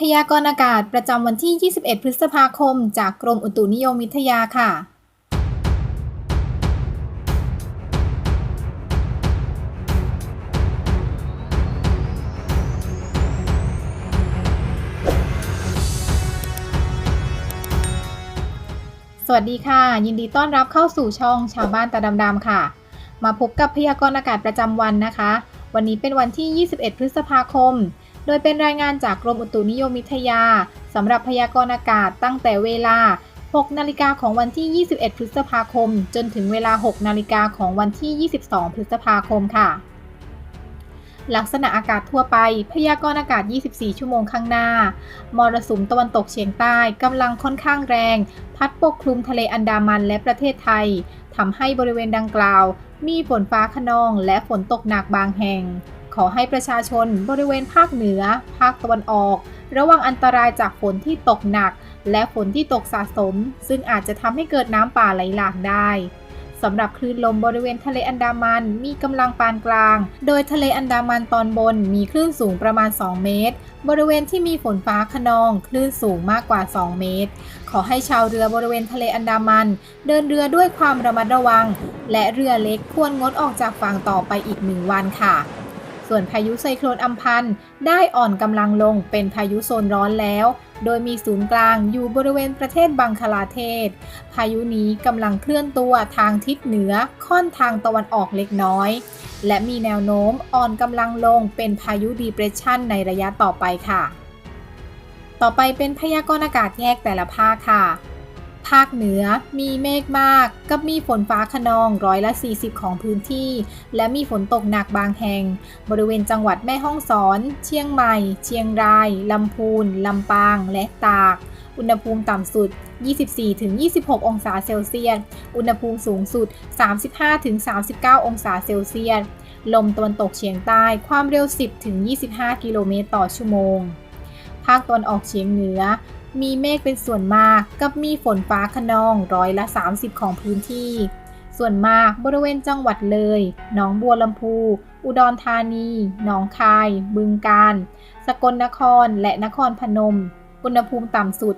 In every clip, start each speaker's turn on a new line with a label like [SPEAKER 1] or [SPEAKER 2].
[SPEAKER 1] พยากรณ์อากาศประจำวันที่ 21 พฤษภาคม จากกรมอุตุนิยมวิทยาค่ะ สวัสดีค่ะ ยินดีต้อนรับเข้าสู่ช่องชาวบ้านตาดำๆค่ะ มาพบกับพยากรณ์อากาศประจำวันนะคะ วันนี้เป็นวันที่ 21 พฤษภาคม โดยเป็นรายงานจากกรมอุตุนิยมวิทยาสำหรับพยากรณ์อากาศตั้งแต่เวลา 6 นาฬิกาของวันที่ 21 พฤษภาคม จนถึงเวลา 6 นาฬิกาของวันที่ 22 พฤษภาคมค่ะ ลักษณะอากาศทั่วไป พยากรณ์อากาศ 24 ชั่วโมงข้างหน้า มรสุมตะวันตกเฉียงใต้กำลังค่อนข้างแรง พัดปกคลุมทะเลอันดามันและประเทศไทยทำให้บริเวณดังกล่าว มีฝนฟ้าขนองและฝนตกหนักบางแห่ง ขอให้ประชาชนบริเวณภาคเหนือ ภาคตะวันออก ระวังอันตรายจากฝนที่ตกหนัก และฝนที่ตกสะสม ซึ่งอาจจะทำให้เกิดน้ำป่าไหลหลากได้สำหรับคลื่นลมบริเวณทะเลอันดามันมีกำลังปานกลาง โดยทะเลอันดามันตอนบนมีคลื่นสูงประมาณ 2 เมตร บริเวณที่มีฝนฟ้าขนองคลื่นสูงมากกว่า 2 เมตร ขอให้ชาวเรือบริเวณทะเลอันดามัน เดินเรือด้วยความระมัดระวัง และเรือเล็กควรงดออกจากฝั่งต่อไปอีกหนึ่งวันค่ะ ส่วนพายุไซโคลนอัมพันธ์ได้อ่อนกำลังลงเป็นพายุโซนร้อนแล้ว โดยมีศูนย์กลางอยู่บริเวณประเทศบังคลาเทศ พายุนี้กำลังเคลื่อนตัวทางทิศเหนือค่อนทางตะวันออกเล็กน้อย และมีแนวโน้มอ่อนกำลังลงเป็นพายุดีเปรสชันในระยะต่อไปค่ะ ต่อไปเป็นพยากรณ์อากาศแยกแต่ละภาคค่ะ ภาคเหนือมีเมฆมาก กับมีฝนฟ้าขนองร้อยละ 40 ของพื้นที่ และมีฝนตกหนักบางแห่ง บริเวณจังหวัดแม่ฮ่องสอน เชียงใหม่ เชียงราย ลำพูน ลำปาง และตาก อุณหภูมิต่ำสุด 24-26 องศาเซลเซียส อุณหภูมิสูงสุด 35-39 องศาเซลเซียส ลมตะวันตกเฉียงใต้ ความเร็ว 10-25 กิโลเมตรต่อชั่วโมงภาคตะวันออกเฉียงเหนือ มีเมฆเป็นส่วนมากกับมีฝนฟ้าขนองร้อยละ 30 ของพื้นที่ ส่วนมากบริเวณจังหวัดเลย หนองบัวลำพู อุดรธานี หนองคาย บึงกาฬ สกลนคร และนครพนม อุณหภูมิต่ำสุด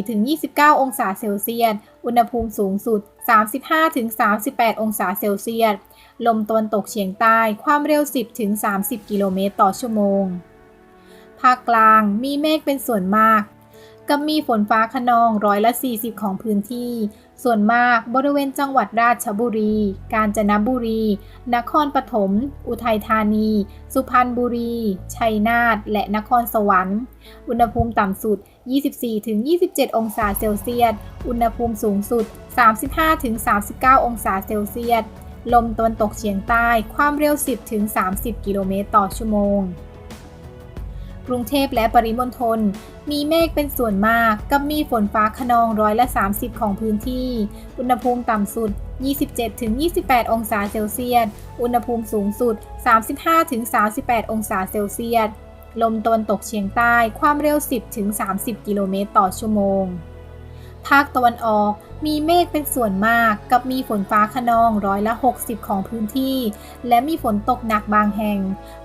[SPEAKER 1] 24-29 องศาเซลเซียส อุณหภูมิสูงสุด 35-38 องศาเซลเซียส ลมตะวันตกเฉียงใต้ ความเร็ว 10-30 กิโลเมตรต่อชั่วโมงภาคกลางมีเมฆเป็นส่วนมาก กับมีฝนฟ้าขนองร้อยละ 40 ของพื้นที่ ส่วนมากบริเวณจังหวัดราชบุรี กาญจนบุรี นครปฐม อุทัยธานี สุพรรณบุรี ชัยนาท และนครสวรรค์ อุณหภูมิต่ำสุด 24-27 องศาเซลเซียส อุณหภูมิสูงสุด 35-39 องศาเซลเซียส ลมตะวันตกเฉียงใต้ ความเร็ว 10-30 กิโลเมตรต่อชั่วโมง กรุงเทพและปริมณฑลมีเมฆเป็นส่วนมากกับมีฝนฟ้าขนองร้อยละ 30 ของพื้นที่ อุณหภูมิต่ำสุด 27-28 องศาเซลเซียส อุณหภูมิสูงสุด 35-38 องศาเซลเซียส ลมตะวันตกเฉียงใต้ความเร็ว 10-30 กิโลเมตรต่อชั่วโมง ภาคตะวันออกมีเมฆเป็นส่วนมากกับมีฝนฟ้าขนองร้อยละ 60 ของพื้นที่ และมีฝนตกหนักบางแห่ง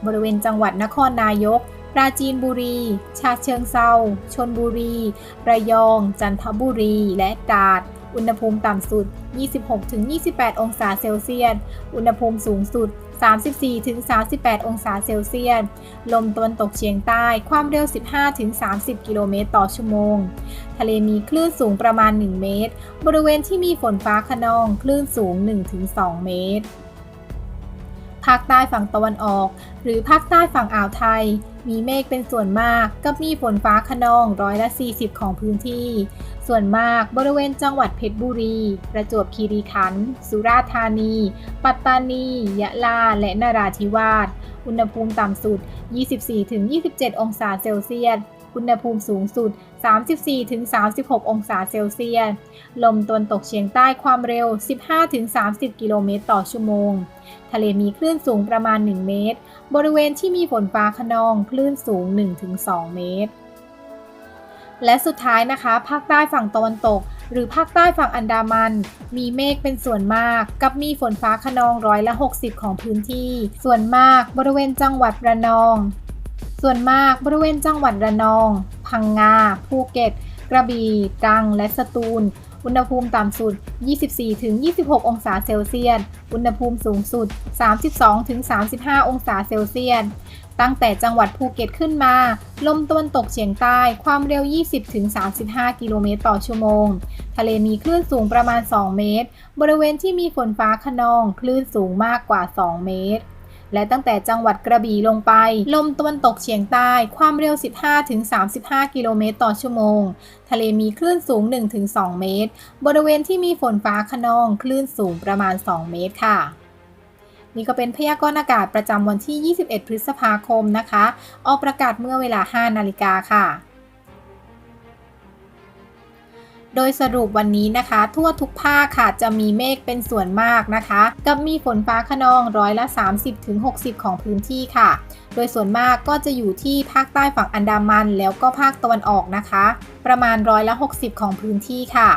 [SPEAKER 1] บริเวณจังหวัดนครนายก ปราจีนบุรี ชาเชิงเซาชนบุรี ระยอง จันทบุรี และตราด อุณหภูมิต่ำสุด 26-28 องศาเซลเซียส อุณหภูมิสูงสุด 34-38 องศาเซลเซียส ลมตะวันตกเฉียงใต้ ความเร็ว 15-30 กิโลเมตรต่อชั่วโมง ทะเลมีคลื่นสูงประมาณ 1 เมตร บริเวณที่มีฝนฟ้าขนอง คลื่นสูง 1-2 เมตร ภาคใต้ฝั่งตะวันออก หรือภาคใต้ฝั่งอ่าวไทย มีเมฆเป็นส่วนมาก กับมีฝนฟ้าขนองร้อยละ 40 ของพื้นที่ ส่วนมากบริเวณจังหวัดเพชรบุรี ประจวบคีรีขันธ์ สุราษฎร์ธานี ปัตตานี ยะลา และนราธิวาส อุณหภูมิต่ำสุด 24-27 องศาเซลเซียส อุณหภูมิสูงสุด 34-36 องศาเซลเซียส ลมตะวันตกเฉียงใต้ความเร็ว 15-30 กิโลเมตรต่อชั่วโมง ทะเลมีคลื่นสูงประมาณ 1 เมตร บริเวณที่มีฝนฟ้าขนองคลื่นสูง 1-2 เมตร และสุดท้ายนะคะ ภาคใต้ฝั่งตะวันตก หรือภาคใต้ฝั่งอันดามัน มีเมฆเป็นส่วนมาก กับมีฝนฟ้าขนองร้อยละ 60 ของพื้นที่ ส่วนมากบริเวณจังหวัดระนอง ส่วนมากบริเวณจังหวัดระนอง พังงา ภูเก็ต กระบี่ตรัง และสตูล อุณหภูมิต่ำสุด 24-26 องศาเซลเซียส อุณหภูมิสูงสุด 32-35 องศาเซลเซียส ตั้งแต่จังหวัดภูเก็ตขึ้นมา ลมตะวันตกเฉียงใต้ ความเร็ว 20-35 กิโลเมตรต่อชั่วโมง ทะเลมีคลื่นสูงประมาณ 2 เมตร บริเวณที่มีฝนฟ้าขนอง คลื่นสูงมากกว่า 2 เมตร และตั้งแต่จังหวัดกระบี่ลงไป ลมตะวันตกเฉียงใต้ ความเร็ว 15-35 กิโลเมตรต่อชั่วโมง ทะเลมีคลื่นสูง 1-2 เมตร บริเวณที่มีฝนฟ้าขนอง คลื่นสูงประมาณ 2 เมตรค่ะ นี่ก็เป็นพยากรณ์อากาศประจำวันที่ 21 พฤษภาคมนะคะ ออกประกาศเมื่อเวลา 5 นาฬิกาค่ะ โดยสรุปวันนี้นะคะ ทั่วทุกภาคค่ะจะมีเมฆเป็นส่วนมากนะคะ กับมีฝนฟ้าขนองร้อยละ 30-60 ของพื้นที่ค่ะ โดยส่วนมากก็จะอยู่ที่ภาคใต้ฝั่งอันดามัน แล้วก็ภาคตะวันออกนะคะ ประมาณร้อยละ 60 ของพื้นที่ค่ะ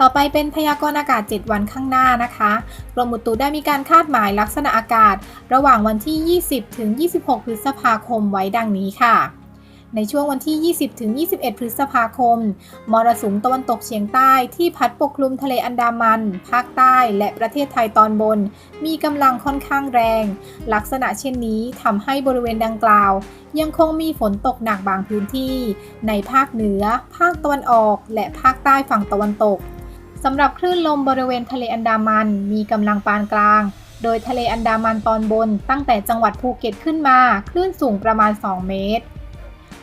[SPEAKER 1] ต่อไปเป็นพยากรณ์อากาศ 7 วันข้างหน้านะคะกรมอุตุได้มีการคาดหมายลักษณะอากาศ ระหว่างวันที่ 20 ถึง 26 พฤษภาคมไว้ดังนี้ค่ะ ในช่วงวันที่ 20 ถึง 21 พฤษภาคม มรสุมตะวันตกเฉียงใต้ที่พัดปกคลุมทะเลอันดามัน ภาคใต้และประเทศไทยตอนบน มีกำลังค่อนข้างแรง ลักษณะเช่นนี้ทำให้บริเวณดังกล่าวยังคงมีฝนตกหนักบางพื้นที่ ในภาคเหนือ ภาคตะวันออก และภาคใต้ฝั่งตะวันตก สำหรับคลื่นลมบริเวณทะเลอันดามันมีกำลังปานกลาง โดยทะเลอันดามันตอนบนตั้งแต่จังหวัดภูเก็ตขึ้นมา คลื่นสูงประมาณ 2 เมตร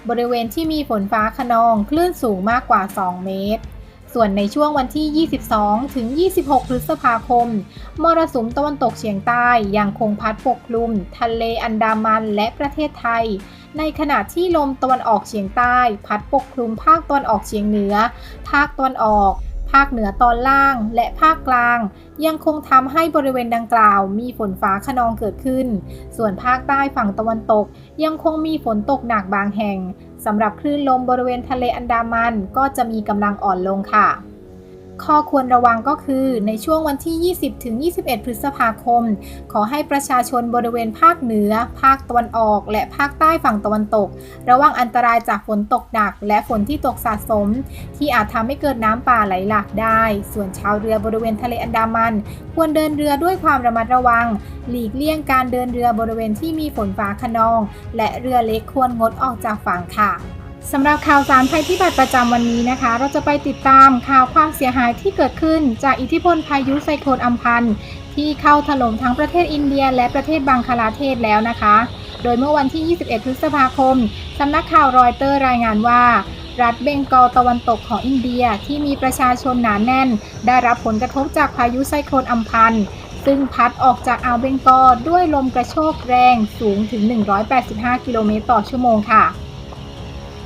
[SPEAKER 1] บริเวณที่มีฝนฟ้าขนองคลื่นสูงมากกว่า 2 เมตร ส่วนในช่วงวันที่ 22 ถึง 26 พฤษภาคม มรสุมตะวันตกเฉียงใต้ยังคงพัดปกคลุม ทะเลอันดามันและประเทศไทยในขณะที่ลมตะวันออกเฉียงใต้ พัดปกคลุมภาคตะวันออกเฉียงเหนือ ภาคตะวันออก ภาคเหนือตอนล่างและภาคกลาง ยังคงทำให้บริเวณดังกล่าว มีฝนฟ้าขนองเกิดขึ้น ส่วนภาคใต้ฝั่งตะวันตก ยังคงมีฝนตกหนักบางแห่งสำหรับคลื่นลมบริเวณทะเลอันดามันก็จะมีกำลังอ่อนลงค่ะ ข้อควรระวังก็คือ ในช่วงวันที่ 20 ถึง 21 พฤษภาคม ขอให้ประชาชนบริเวณภาคเหนือ ภาคตะวันออก และภาคใต้ฝั่งตะวันตก ระวังอันตรายจากฝนตกหนัก และฝนที่ตกสะสม ที่อาจทำให้เกิดน้ำป่าไหลหลากได้ ส่วนชาวเรือบริเวณทะเลอันดามัน ควรเดินเรือด้วยความระมัดระวัง หลีกเลี่ยงการเดินเรือบริเวณที่มีฝนฟ้าขนอง และเรือเล็กควรงดออกจากฝั่งค่ะ สำหรับข่าวสารภัยพิบัติประจำวันนี้นะคะ เราจะไปติดตามข่าวความเสียหายที่เกิดขึ้นจากอิทธิพลพายุไซโคลนอัมพันธ์ที่เข้าถล่มทั้งประเทศอินเดีย และประเทศบังคลาเทศแล้วนะคะ โดยเมื่อวันที่ 21 พฤษภาคม สำนักข่าวรอยเตอร์รายงานว่า รัฐเบงกอลตะวันตกของอินเดียที่มีประชาชนหนาแน่น ได้รับผลกระทบจากพายุไซโคลนอัมพันธ์ซึ่งพัดออกจากอ่าวเบงกอลด้วยลมกระโชกแรงสูงถึง 185 กิโลเมตรต่อชั่วโมงค่ะ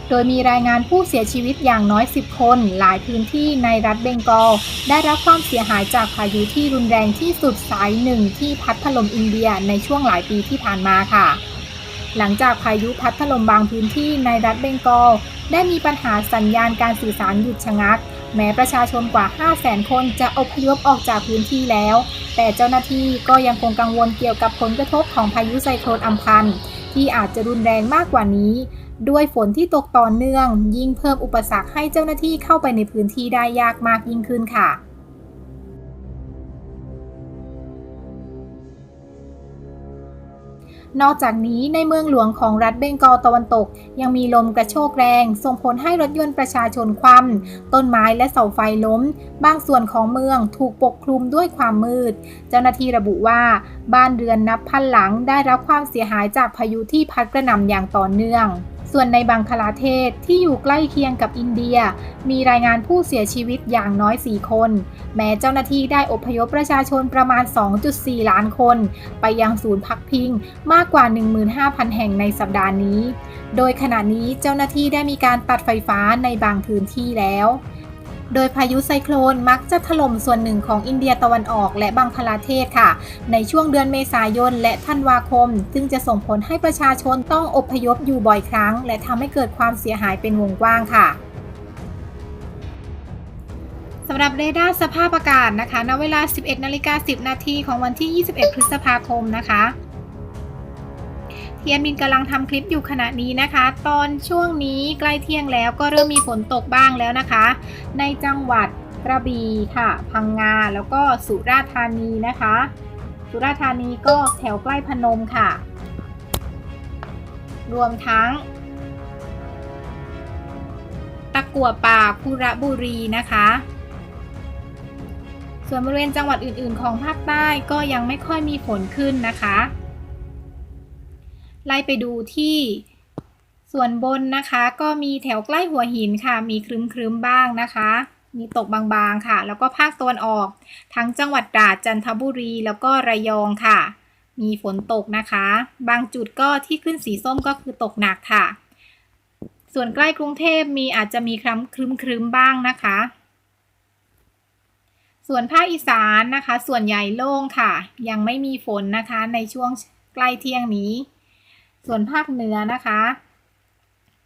[SPEAKER 1] โดยมีรายงานผู้เสียชีวิตอย่างน้อย 10 คน หลายพื้นที่ในรัฐเบงกอล ได้รับความเสียหายจากพายุที่รุนแรงที่สุดสายหนึ่งที่พัดถล่มอินเดียในช่วงหลายปีที่ผ่านมาค่ะ หลังจากพายุพัดถล่มบางพื้นที่ในรัฐเบงกอล ได้มีปัญหาสัญญาณการสื่อสารหยุดชะงัก แม้ประชาชนกว่า 500,000 คนจะอพยพออกจากพื้นที่แล้ว แต่เจ้าหน้าที่ก็ยังคงกังวลเกี่ยวกับผลกระทบของพายุไซโคลนอัมพันที่อาจจะรุนแรงมากกว่านี้ ด้วยฝนที่ตกต่อเนื่อง ยิ่งเพิ่มอุปสรรคให้เจ้าหน้าที่เข้าไปในพื้นที่ได้ยากมากยิ่งขึ้นค่ะนอกจากนี้ในเมืองหลวงของรัฐเบงกอลตะวันตก ยังมีลมกระโชกแรง ส่งผลให้รถยนต์ประชาชนคว่ำต้นไม้และเสาไฟล้ม บางส่วนของเมืองถูกปกคลุมด้วยความมืด เจ้าหน้าที่ระบุว่า บ้านเรือนนับพันหลังได้รับความเสียหายจากพายุที่พัดกระหน่ำอย่างต่อเนื่อง ส่วนในบังคลาเทศที่อยู่ใกล้เคียงกับอินเดีย มีรายงานผู้เสียชีวิตอย่างน้อย 4 คน แม้เจ้าหน้าที่ได้อพยพประชาชนประมาณ 2.4 ล้านคน ไปยังศูนย์พักพิงมากกว่า 15,000 แห่งในสัปดาห์นี้ โดยขณะนี้เจ้าหน้าที่ได้มีการตัดไฟฟ้าในบางพื้นที่แล้ว โดยพายุไซโคลนมักจะถล่มส่วนหนึ่งของอินเดียตะวันออกและบังคลาเทศค่ะ ในช่วงเดือนเมษายนและธันวาคม ซึ่งจะส่งผลให้ประชาชนต้องอพยพอยู่บ่อยครั้ง และทำให้เกิดความเสียหายเป็นวงกว้างค่ะสำหรับเรดาร์สภาพอากาศนะคะ ณ เวลา 11นาฬิกา10 นาทีของวันที่ 21 พฤษภาคมนะคะ แอดมินกำลังทำคลิปอยู่ขณะนี้นะคะ ตอนช่วงนี้ใกล้เที่ยงแล้วก็เริ่มมีฝนตกบ้างแล้วนะคะ ในจังหวัดกระบี่ค่ะ พังงาแล้วก็สุราษฎร์ธานีนะคะ สุราษฎร์ธานีก็แถวใกล้พนมค่ะ รวมทั้ง ตะกัวป่าคุระบุรีนะคะส่วนบริเวณจังหวัดอื่น ๆ ของภาคใต้ก็ยังไม่ค่อยมีฝนขึ้นนะคะ ไล่ไปดูที่ส่วนบนนะคะก็มีแถวใกล้หัวหินค่ะ มีครึ้มบ้างนะคะ มีตกบางๆค่ะ แล้วก็ภาคตะวันออก ทั้งจังหวัดตราดจันทบุรีแล้วก็ระยองค่ะ มีฝนตกนะคะ บางจุดก็ที่ขึ้นสีส้มก็คือตกหนักค่ะ ส่วนใกล้กรุงเทพมีอาจจะมีครึ้มครึ้มครึ้มบ้างนะคะ ส่วนภาคอีสานนะคะ ส่วนใหญ่โล่งค่ะ ยังไม่มีฝนนะคะในช่วงใกล้เที่ยงนี้ ส่วนภาคเหนือนะคะ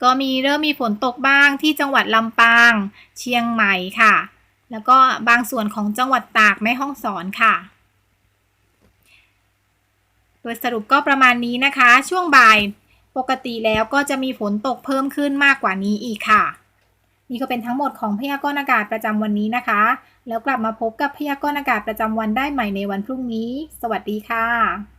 [SPEAKER 1] ก็มีเริ่มมีฝนตกบ้างที่จังหวัดลำปาง เชียงใหม่ค่ะ แล้วก็บางส่วนของจังหวัดตากแม่ฮ่องสอนค่ะ โดยสรุปก็ประมาณนี้นะคะ ช่วงบ่ายปกติแล้วก็จะมีฝนตกเพิ่มขึ้นมากกว่านี้อีกค่ะ นี่ก็เป็นทั้งหมดของพยากรณ์อากาศประจำวันนี้นะคะ แล้วกลับมาพบกับพยากรณ์อากาศประจำวันได้ใหม่ในวันพรุ่งนี้ สวัสดีค่ะ